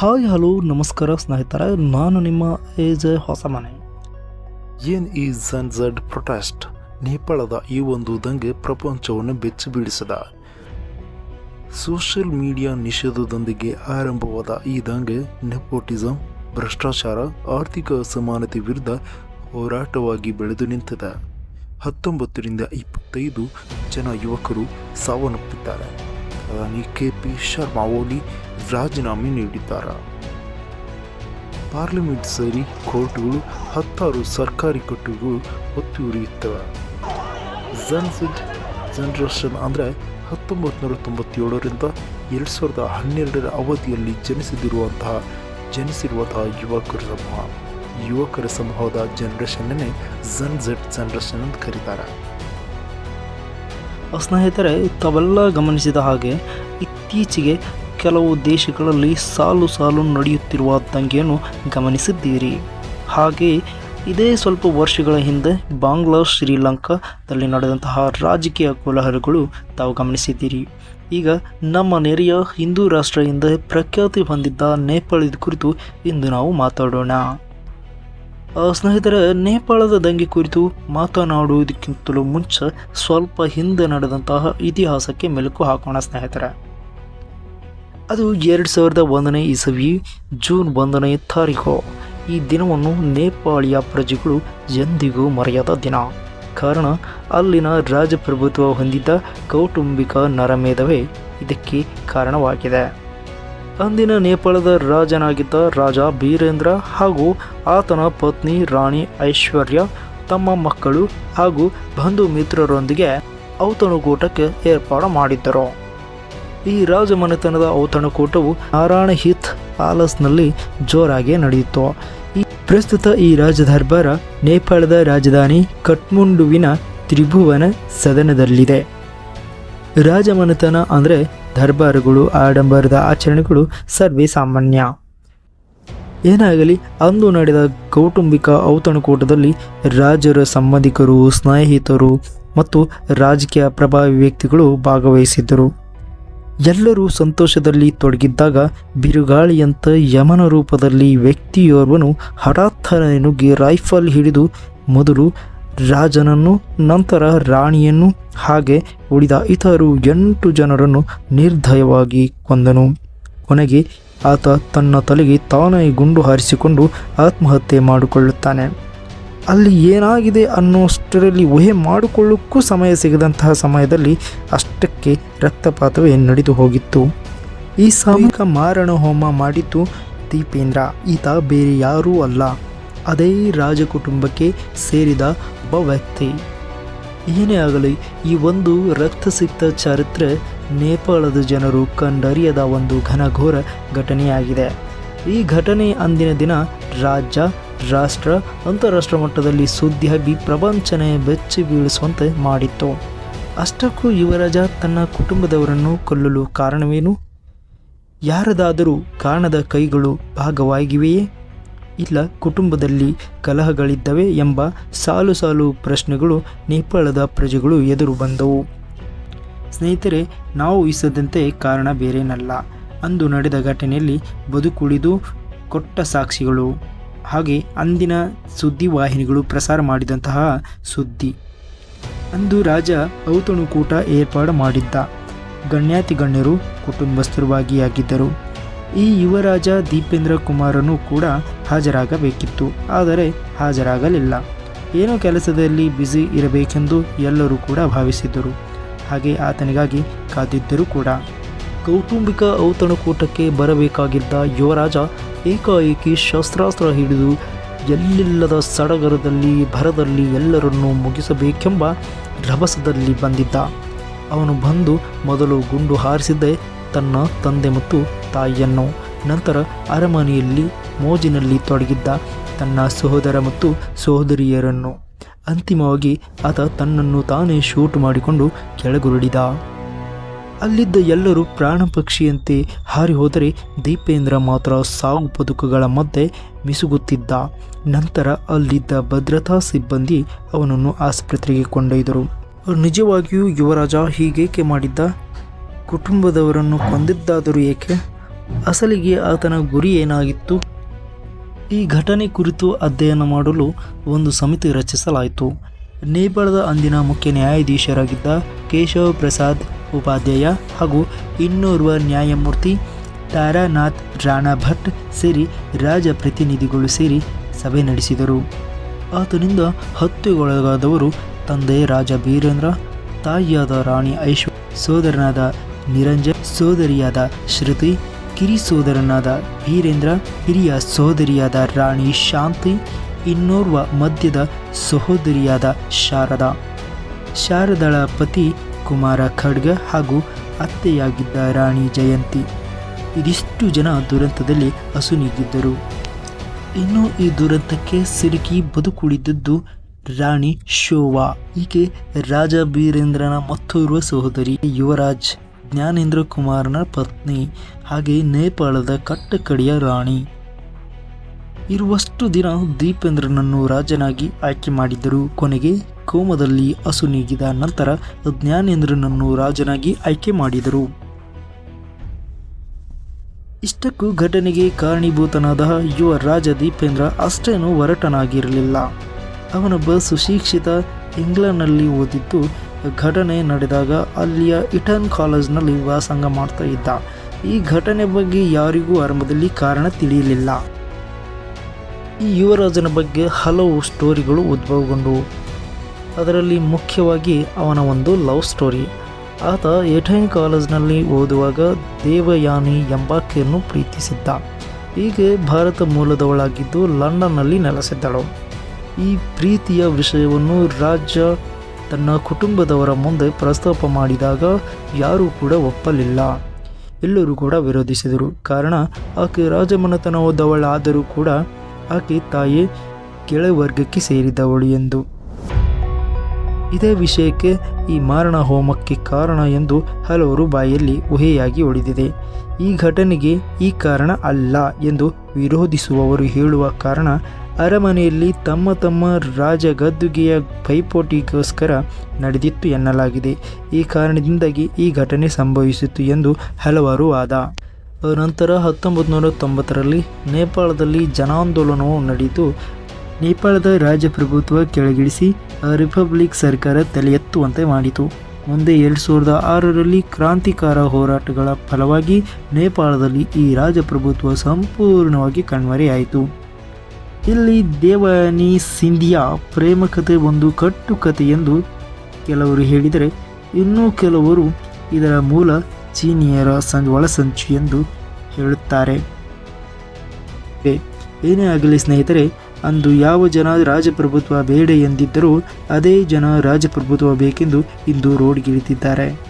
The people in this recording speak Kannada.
ಹಾಯ್, ಹಲೋ, ನಮಸ್ಕಾರ ಸ್ನೇಹಿತರೆ. ನಾನು ನಿಮ್ಮ ಏಜ್ ಹೊಸ ಮನೆ ಏನ್ ಈ ಝಡ್ ಪ್ರೊಟೆಸ್ಟ್ ನೇಪಾಳದ ಈ ಒಂದು ದಂಗೆ ಪ್ರಪಂಚವನ್ನು ಬೆಚ್ಚಿ ಬೀಳಿಸಿದ. ಸೋಷಿಯಲ್ ಮೀಡಿಯಾ ನಿಷೇಧದೊಂದಿಗೆ ಆರಂಭವಾದ ಈ ದಂಗೆ ನೆಪೋಟಿಸಂ, ಭ್ರಷ್ಟಾಚಾರ, ಆರ್ಥಿಕ ಅಸಮಾನತೆ ವಿರುದ್ಧ ಹೋರಾಟವಾಗಿ ಬೆಳೆದು ನಿಂತಿದೆ. ಹತ್ತೊಂಬತ್ತರಿಂದ ಇಪ್ಪತ್ತೈದು ಜನ ಯುವಕರು ಸಾವನ್ನಪ್ಪಿದ್ದಾರೆ. ಪ್ರಧಾನಿ ಕೆ ಪಿ ಶರ್ಮಾ ಓಲಿ ರಾಜೀನಾಮೆ ನೀಡಿದ್ದಾರೆ. ಪಾರ್ಲಿಮೆಂಟ್ ಸೇರಿ ಕೋರ್ಟ್ಗಳು ಹತ್ತಾರು ಸರ್ಕಾರಿ ಕಟ್ಟುಗಳು ಒತ್ತಿ ಉರಿಯುತ್ತವೆ ಜನ್ಸಿಡ್ ಜನರೇಷನ್ ಅಂದರೆ ಹತ್ತೊಂಬತ್ತು ನೂರ ತೊಂಬತ್ತೇಳರಿಂದ ಎರಡು ಸಾವಿರದ ಹನ್ನೆರಡರ ಅವಧಿಯಲ್ಲಿ ಜನಿಸಿದಿರುವಂತಹ ಜನಿಸಿರುವಂತಹ ಯುವಕರ ಸಮೂಹ. ಯುವಕರ ಸಮೂಹದ ಜನರೇಷನ್ನೇ ಝೆಡ್ ಜನರೇಷನ್ ಅಂತ ಕರೀತಾರೆ. ಸ್ನೇಹಿತರೆ ತಾವೆಲ್ಲ ಗಮನಿಸಿದ ಹಾಗೆ ಇತ್ತೀಚೆಗೆ ಕೆಲವು ದೇಶಗಳಲ್ಲಿ ಸಾಲು ಸಾಲು ನಡೆಯುತ್ತಿರುವ ದಂಗೆಯನ್ನು ಗಮನಿಸಿದ್ದೀರಿ. ಹಾಗೆ ಇದೇ ಸ್ವಲ್ಪ ವರ್ಷಗಳ ಹಿಂದೆ ಬಾಂಗ್ಲಾ, ಶ್ರೀಲಂಕಾದಲ್ಲಿ ನಡೆದಂತಹ ರಾಜಕೀಯ ಕೋಲಾಹಲಗಳು ತಾವು ಗಮನಿಸಿದ್ದೀರಿ. ಈಗ ನಮ್ಮ ನೆರೆಯ ಹಿಂದೂ ರಾಷ್ಟ್ರದಿಂದ ಪ್ರಖ್ಯಾತಿ ಹೊಂದಿದ್ದ ನೇಪಾಳದ ಕುರಿತು ಇಂದು ನಾವು ಮಾತಾಡೋಣ. ಸ್ನೇಹಿತರೆ, ನೇಪಾಳದ ದಂಗೆ ಕುರಿತು ಮಾತನಾಡುವುದಕ್ಕಿಂತಲೂ ಮುಂಚೆ ಸ್ವಲ್ಪ ಹಿಂದೆ ನಡೆದಂತಹ ಇತಿಹಾಸಕ್ಕೆ ಮೆಲುಕು ಹಾಕೋಣ ಸ್ನೇಹಿತರೆ. ಅದು ಎರಡು ಸಾವಿರದ ಒಂದನೇ ಇಸವಿ, ಜೂನ್ ಒಂದನೇ ತಾರೀಖು. ಈ ದಿನವನ್ನು ನೇಪಾಳಿಯ ಪ್ರಜೆಗಳು ಎಂದಿಗೂ ಮರೆಯದ ದಿನ. ಕಾರಣ, ಅಲ್ಲಿನ ರಾಜಪ್ರಭುತ್ವ ಹೊಂದಿದ್ದ ಕೌಟುಂಬಿಕ ನರಮೇಧವೇ ಇದಕ್ಕೆ ಕಾರಣವಾಗಿದೆ. ಅಂದಿನ ನೇಪಾಳದ ರಾಜನಾಗಿದ್ದ ರಾಜ ಬೀರೇಂದ್ರ ಹಾಗೂ ಆತನ ಪತ್ನಿ ರಾಣಿ ಐಶ್ವರ್ಯ ತಮ್ಮ ಮಕ್ಕಳು ಹಾಗೂ ಬಂಧು ಮಿತ್ರರೊಂದಿಗೆ ಔತಣಕೂಟಕ್ಕೆ ಏರ್ಪಾಡು ಮಾಡಿದ್ದರು. ಈ ರಾಜಮನೆತನದ ಔತಣಕೂಟವು ನಾರಾಯಣ ಹಿತ್ ಪ್ಯಾಲೇಸ್ನಲ್ಲಿ ಜೋರಾಗಿ ನಡೆಯಿತು. ಈ ಪ್ರಸ್ತುತ ಈ ರಾಜ ದರ್ಬಾರ ನೇಪಾಳದ ರಾಜಧಾನಿ ಕಠ್ಮಂಡುವಿನ ತ್ರಿಭುವನ ಸದನದಲ್ಲಿದೆ. ರಾಜಮನೆತನ ಅಂದರೆ ದರ್ಬಾರುಗಳು, ಆಡಂಬರದ ಆಚರಣೆಗಳು ಸರ್ವೇ ಸಾಮಾನ್ಯ. ಏನಾಗಲಿ, ಅಂದು ನಡೆದ ಕೌಟುಂಬಿಕ ಔತಣಕೂಟದಲ್ಲಿ ರಾಜರ ಸಂಬಂಧಿಕರು, ಸ್ನೇಹಿತರು ಮತ್ತು ರಾಜಕೀಯ ಪ್ರಭಾವಿ ವ್ಯಕ್ತಿಗಳು ಭಾಗವಹಿಸಿದ್ದರು. ಎಲ್ಲರೂ ಸಂತೋಷದಲ್ಲಿ ತೊಡಗಿದ್ದಾಗ ಬಿರುಗಾಳಿಯಂತ ಯಮನ ರೂಪದಲ್ಲಿ ವ್ಯಕ್ತಿಯೋರ್ವನು ಹಠಾತ್ತನೆ ನುಗ್ಗಿ ರೈಫಲ್ ಹಿಡಿದು ಮೊದಲು ರಾಜನನ್ನು, ನಂತರ ರಾಣಿಯನ್ನು, ಹಾಗೆ ಉಳಿದ ಇತರು ಎಂಟು ಜನರನ್ನು ನಿರ್ದಯವಾಗಿ ಕೊಂದನು. ಕೊನೆಗೆ ಆತ ತನ್ನ ತಲೆಗೆ ತಾನೇ ಗುಂಡು ಹಾರಿಸಿಕೊಂಡು ಆತ್ಮಹತ್ಯೆ ಮಾಡಿಕೊಳ್ಳುತ್ತಾನೆ. ಅಲ್ಲಿ ಏನಾಗಿದೆ ಅನ್ನೋಷ್ಟರಲ್ಲಿ ಊಹೆ ಮಾಡಿಕೊಳ್ಳೋಕ್ಕೂ ಸಮಯ ಸಿಗದಂತಹ ಸಮಯದಲ್ಲಿ ಅಷ್ಟಕ್ಕೆ ರಕ್ತಪಾತವೇ ನಡೆದು ಹೋಗಿತ್ತು. ಈ ಸಾಮೂಹಿಕ ಮಾರಣ ಹೋಮ ಮಾಡಿದ್ದು ದೀಪೇಂದ್ರ. ಈತ ಬೇರೆ ಯಾರೂ ಅಲ್ಲ. ಅದೇ ರಾಜಕುಟುಂಬಕ್ಕೆ ಸೇರಿದ ಒಬ್ಬ ವ್ಯಕ್ತಿ. ಏನೇ ಆಗಲಿ, ಈ ಒಂದು ರಕ್ತಸಿಕ್ತ ಚರಿತ್ರೆ ನೇಪಾಳದ ಜನರು ಕಂಡರಿಯದ ಒಂದು ಘನಘೋರ ಘಟನೆಯಾಗಿದೆ. ಈ ಘಟನೆ ಅಂದಿನ ದಿನ ರಾಜ್ಯ, ರಾಷ್ಟ್ರ, ಅಂತಾರಾಷ್ಟ್ರ ಮಟ್ಟದಲ್ಲಿ ಸುದ್ದಿ ಹಬ್ಬಿ ಪ್ರಪಂಚನೇ ಬೆಚ್ಚಿ ಬೀಳಿಸುವಂತೆ ಮಾಡಿತ್ತು. ಅಷ್ಟಕ್ಕೂ ಯುವರಾಜ ತನ್ನ ಕುಟುಂಬದವರನ್ನು ಕೊಲ್ಲಲು ಕಾರಣವೇನು? ಯಾರದಾದರೂ ಕಾರಣದ ಕೈಗಳು ಭಾಗವಾಗಿವೆಯೇ? ಇಲ್ಲ ಕುಟುಂಬದಲ್ಲಿ ಕಲಹಗಳಿದ್ದವೆ ಎಂಬ ಸಾಲು ಸಾಲು ಪ್ರಶ್ನೆಗಳು ನೇಪಾಳದ ಪ್ರಜೆಗಳು ಎದುರು ಬಂದವು. ಸ್ನೇಹಿತರೆ, ನಾವು ಇಸದಂತೆ ಕಾರಣ ಬೇರೇನಲ್ಲ. ಅಂದು ನಡೆದ ಘಟನೆಯಲ್ಲಿ ಬದುಕುಳಿದು ಕೊಟ್ಟ ಸಾಕ್ಷಿಗಳು. ಹಾಗೆ ಅಂದಿನ ಸುದ್ದಿವಾಹಿನಿಗಳು ಪ್ರಸಾರ ಮಾಡಿದಂತಹ ಸುದ್ದಿ. ಅಂದು ರಾಜ ಔತಣುಕೂಟ ಏರ್ಪಾಡು ಮಾಡಿದ್ದ. ಗಣ್ಯಾತಿ ಗಣ್ಯರು ಕುಟುಂಬಸ್ಥರು ಭಾಗಿಯಾಗಿದ್ದರು. ಈ ಯುವರಾಜ ದೀಪೇಂದ್ರ ಕುಮಾರನು ಕೂಡ ಹಾಜರಾಗಬೇಕಿತ್ತು. ಆದರೆ ಹಾಜರಾಗಲಿಲ್ಲ. ಏನೋ ಕೆಲಸದಲ್ಲಿ ಬ್ಯುಸಿ ಇರಬೇಕೆಂದು ಎಲ್ಲರೂ ಕೂಡ ಭಾವಿಸಿದ್ದರು. ಹಾಗೆ ಆತನಿಗಾಗಿ ಕಾದಿದ್ದರು ಕೂಡ. ಕೌಟುಂಬಿಕ ಔತಣಕೂಟಕ್ಕೆ ಬರಬೇಕಾಗಿದ್ದ ಯುವರಾಜ ಏಕಾಏಕಿ ಶಸ್ತ್ರಾಸ್ತ್ರ ಹಿಡಿದು ಎಲ್ಲಿಲ್ಲದ ಸಡಗರದಲ್ಲಿ, ಭರದಲ್ಲಿ ಎಲ್ಲರನ್ನೂ ಮುಗಿಸಬೇಕೆಂಬ ರಭಸದಲ್ಲಿ ಬಂದಿದ್ದ. ಅವನು ಬಂದು ಮೊದಲು ಗುಂಡು ಹಾರಿಸಿದ್ದೇ ತನ್ನ ತಂದೆ ಮತ್ತು ತಾಯಿಯನ್ನು. ನಂತರ ಅರಮನೆಯಲ್ಲಿ ಮೋಜಿನಲ್ಲಿ ತೊಡಗಿದ್ದ ತನ್ನ ಸಹೋದರ ಮತ್ತು ಸಹೋದರಿಯರನ್ನು. ಅಂತಿಮವಾಗಿ ಆತ ತನ್ನನ್ನು ತಾನೇ ಶೂಟ್ ಮಾಡಿಕೊಂಡು ಕೆಳಗುರುಳಿದ. ಅಲ್ಲಿದ್ದ ಎಲ್ಲರೂ ಪ್ರಾಣ ಪಕ್ಷಿಯಂತೆ ಹಾರಿ ಹೋದರೆ ದೀಪೇಂದ್ರ ಮಾತ್ರ ಸಾವು ಬದುಕುಗಳ ಮಧ್ಯೆ ಮಿಸುಗುತ್ತಿದ್ದ. ನಂತರ ಅಲ್ಲಿದ್ದ ಭದ್ರತಾ ಸಿಬ್ಬಂದಿ ಅವನನ್ನು ಆಸ್ಪತ್ರೆಗೆ ಕೊಂಡೊಯ್ದರು. ನಿಜವಾಗಿಯೂ ಯುವರಾಜ ಹೀಗೇಕೆ ಮಾಡಿದ್ದ? ಕುಟುಂಬದವರನ್ನು ಕೊಂದಿದ್ದಾದರೂ ಏಕೆ? ಅಸಲಿಗೆ ಆತನ ಗುರಿ ಏನಾಗಿತ್ತು? ಈ ಘಟನೆ ಕುರಿತು ಅಧ್ಯಯನ ಮಾಡಲು ಒಂದು ಸಮಿತಿ ರಚಿಸಲಾಯಿತು. ನೇಪಾಳದ ಅಂದಿನ ಮುಖ್ಯ ನ್ಯಾಯಾಧೀಶರಾಗಿದ್ದ ಕೇಶವ ಪ್ರಸಾದ್ ಉಪಾಧ್ಯಾಯ ಹಾಗೂ ಇನ್ನೋರ್ವ ನ್ಯಾಯಮೂರ್ತಿ ತಾರಾನಾಥ್ ರಾಣಾ ಭಟ್ ಸೇರಿ ರಾಜ ಪ್ರತಿನಿಧಿಗಳು ಸೇರಿ ಸಭೆ ನಡೆಸಿದರು. ಆತನಿಂದ ಹತ್ಯೆಗೊಳಗಾದವರು ತಂದೆ ರಾಜ ಬೀರೇಂದ್ರ, ತಾಯಿಯಾದ ರಾಣಿ ಐಶ್ವ ಸೋದರನಾದ ನಿರಂಜನ್ ಸೋದರಿಯಾದ ಶ್ರುತಿ, ಕಿರಿ ಸೋದರನಾದ ವೀರೇಂದ್ರ, ಹಿರಿಯ ಸೋದರಿಯಾದ ರಾಣಿ ಶಾಂತಿ, ಇನ್ನೋರ್ವ ಮಧ್ಯದ ಸಹೋದರಿಯಾದ ಶಾರದಾ. ಶಾರದಳ ಪತಿ ಕುಮಾರ ಖಡ್ಗ ಹಾಗೂ ಅತ್ತೆಯಾಗಿದ್ದ ರಾಣಿ ಜಯಂತಿ. ಇದಿಷ್ಟು ಜನ ದುರಂತದಲ್ಲಿ ಅಸುನೀಗಿದ್ದರು ಇನ್ನು ಈ ದುರಂತಕ್ಕೆ ಸಿಲುಕಿ ಬದುಕುಳಿದದ್ದು ರಾಣಿ ಶೋವಾ. ಈಕೆ ರಾಜ ಬೀರೇಂದ್ರನ ಮತ್ತೋರ್ವ ಸಹೋದರಿ ಯುವರಾಜ್. ಜ್ಞಾನೇಂದ್ರ ಕುಮಾರನ ಪತ್ನಿ ಹಾಗೆ ನೇಪಾಳದ ಕಟ್ಟಕಡೆಯ ರಾಣಿ. ಇರುವಷ್ಟು ದಿನ ದೀಪೇಂದ್ರನನ್ನು ರಾಜನಾಗಿ ಆಯ್ಕೆ ಮಾಡಿದ್ದರು. ಕೊನೆಗೆ ಕೋಮದಲ್ಲಿ ಅಸುನೀಗಿದ ನಂತರ ಜ್ಞಾನೇಂದ್ರನನ್ನು ರಾಜನಾಗಿ ಆಯ್ಕೆ ಮಾಡಿದರು. ಇಷ್ಟಕ್ಕೂ ಘಟನೆಗೆ ಕಾರಣೀಭೂತನಾದ ಯುವ ರಾಜ ದೀಪೇಂದ್ರ ಅಷ್ಟೇನು ಒರಟನಾಗಿರಲಿಲ್ಲ ಅವನೊಬ್ಬ ಸುಶಿಕ್ಷಿತ ಇಂಗ್ಲೆಂಡ್ನಲ್ಲಿ ಓದಿದ್ದು ಘಟನೆ ನಡೆದಾಗ ಅಲ್ಲಿಯ ಇಟನ್ ಕಾಲೇಜ್ನಲ್ಲಿ ವ್ಯಾಸಂಗ ಮಾಡ್ತಾ ಇದ್ದ. ಈ ಘಟನೆ ಬಗ್ಗೆ ಯಾರಿಗೂ ಆರಂಭದಲ್ಲಿ ಕಾರಣ ತಿಳಿಯಲಿಲ್ಲ. ಈ ಯುವರಾಜನ ಬಗ್ಗೆ ಹಲವು ಸ್ಟೋರಿಗಳು ಉದ್ಭವಗೊಂಡವು ಅದರಲ್ಲಿ ಮುಖ್ಯವಾಗಿ ಅವನ ಒಂದು ಲವ್ ಸ್ಟೋರಿ. ಆತ ಎಟೈನ್ ಕಾಲೇಜ್ನಲ್ಲಿ ಓದುವಾಗ ದೇವಯಾನಿ ಎಂಬಾಕೆಯನ್ನು ಪ್ರೀತಿಸಿದ್ದ. ಹೀಗೆ ಭಾರತ ಮೂಲದವಳಾಗಿದ್ದು ಲಂಡನ್ನಲ್ಲಿ ನೆಲೆಸಿದ್ದಳು. ಈ ಪ್ರೀತಿಯ ವಿಷಯವನ್ನು ರಾಜ ತನ್ನ ಕುಟುಂಬದವರ ಮುಂದೆ ಪ್ರಸ್ತಾಪ ಮಾಡಿದಾಗ ಯಾರೂ ಕೂಡ ಒಪ್ಪಲಿಲ್ಲ. ಎಲ್ಲರೂ ಕೂಡ ವಿರೋಧಿಸಿದರು. ಕಾರಣ, ಆಕೆ ರಾಜಮನೆತನದವಳಾದರೂ ಕೂಡ ಆಕೆ ತಾಯಿ ಕೆಳವರ್ಗಕ್ಕೆ ಸೇರಿದವಳು ಎಂದು. ಇದೇ ವಿಷಯಕ್ಕೆ ಈ ಮಾರಣ ಹೋಮಕ್ಕೆ ಕಾರಣ ಎಂದು ಹಲವರು ಬಾಯಲ್ಲಿ ಊಹೆಯಾಗಿ ಉಳಿದಿದೆ. ಈ ಘಟನೆಗೆ ಈ ಕಾರಣ ಅಲ್ಲ ಎಂದು ವಿರೋಧಿಸುವವರು ಹೇಳುವ ಕಾರಣ ಅರಮನೆಯಲ್ಲಿ ತಮ್ಮ ತಮ್ಮ ರಾಜ ಗದ್ದುಗೆಯ ಪೈಪೋಟಿಗೋಸ್ಕರ ನಡೆದಿತ್ತು ಎನ್ನಲಾಗಿದೆ. ಈ ಕಾರಣದಿಂದಾಗಿ ಈ ಘಟನೆ ಸಂಭವಿಸಿತು ಎಂದು ಹಲವಾರು ವಾದ. ನಂತರ ಹತ್ತೊಂಬತ್ತು ನೂರ ತೊಂಬತ್ತರಲ್ಲಿ ನೇಪಾಳದಲ್ಲಿ ಜನಾಂದೋಲನವು ನಡೆಯಿತು. ನೇಪಾಳದ ರಾಜಪ್ರಭುತ್ವ ಕೆಳಗಿಳಿಸಿ ರಿಪಬ್ಲಿಕ್ ಸರ್ಕಾರ ತಲೆ ಎತ್ತುವಂತೆ ಮಾಡಿತು. ಮುಂದೆ ಎರಡು ಸಾವಿರದ ಆರರಲ್ಲಿ ಕ್ರಾಂತಿಕಾರ ಹೋರಾಟಗಳ ಫಲವಾಗಿ ನೇಪಾಳದಲ್ಲಿ ಈ ರಾಜಪ್ರಭುತ್ವ ಸಂಪೂರ್ಣವಾಗಿ ಕಣ್ಮರೆಯಾಯಿತು. ಇಲ್ಲಿ ದೇವನಿ ಸಿಂಧಿಯಾ ಪ್ರೇಮ ಕಥೆ ಒಂದು ಕಟ್ಟು ಕಥೆ ಎಂದು ಕೆಲವರು ಹೇಳಿದರೆ, ಇನ್ನೂ ಕೆಲವರು ಇದರ ಮೂಲ ಚೀನಿಯರ ಸಂ ಒಳಸಂಚು ಎಂದು ಹೇಳುತ್ತಾರೆ. ಏನೇ ಆಗಲಿ ಸ್ನೇಹಿತರೆ, ಅಂದು ಯಾವ ಜನ ರಾಜಪ್ರಭುತ್ವ ಬೇಡ ಎಂದಿದ್ದರೂ, ಅದೇ ಜನ ರಾಜಪ್ರಭುತ್ವ ಬೇಕೆಂದು ಇಂದು ರೋಡ್ಗಿಳಿದಿದ್ದಾರೆ.